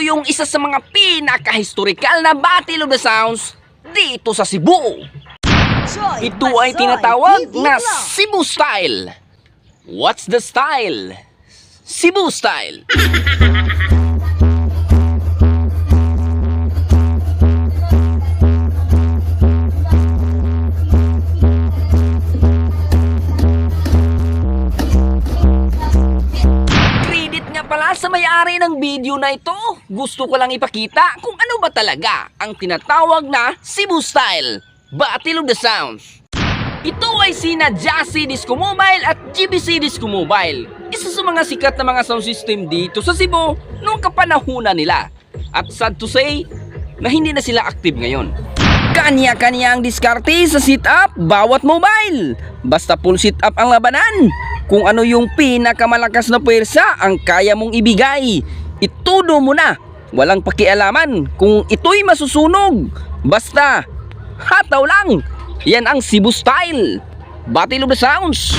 Ito yung isa sa mga pinaka-historical na Battle of the Sounds dito sa Cebu. Ito ay tinatawag na Cebu Style. What's the style? Cebu Style. nga pala sa may-ari ng video na ito. Gusto ko lang ipakita kung ano ba talaga ang tinatawag na Cebu Style, Battle of the Sounds. Ito ay sina Jassy Disco Mobile at GBC Disco Mobile. Isa sa mga sikat na mga sound system dito sa Cebu noong kapanahunan nila. At sad to say, na hindi na sila active ngayon. Kanya-kanya ang diskarte sa sit-up bawat mobile. Basta full sit-up ang labanan. Kung ano yung pinakamalakas na puwersa ang kaya mong ibigay. Itudo mo na. Walang pakialaman kung ito'y masusunog. Basta, hataw lang. Yan ang Cebu Style. Battle of the Sounds.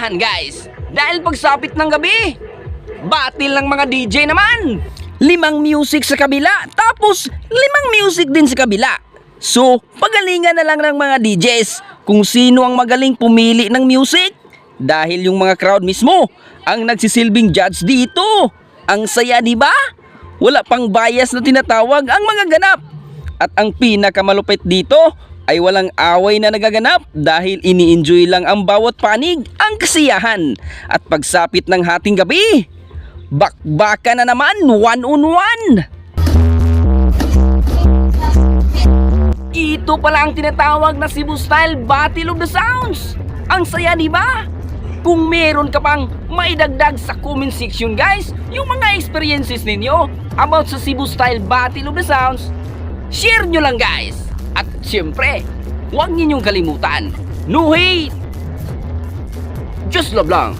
Kasiyahan guys. Dahil pagsapit ng gabi, battle ng mga DJ naman. Limang music sa kabila, tapos limang music din sa kabila. So, pagalingan na lang ng mga DJs kung sino ang magaling pumili ng music. Dahil yung mga crowd mismo ang nagsisilbing judge dito. Ang saya, di ba? Wala pang bias na tinatawag ang mga ganap. At ang pinakamalupit dito ay walang away na nagaganap dahil ini-enjoy lang ang bawat panig ang kasiyahan. At pagsapit ng hating gabi, bakbaka na naman one on one. Ito pala ang tinatawag na Cebu Style Battle of the Sounds. Ang saya, di ba? Kung meron ka pang maidagdag sa comment section guys, yung mga experiences ninyo about sa Cebu Style Battle of the Sounds, share nyo lang guys. At syempre, huwag ninyong kalimutan, no hate! Just love lang.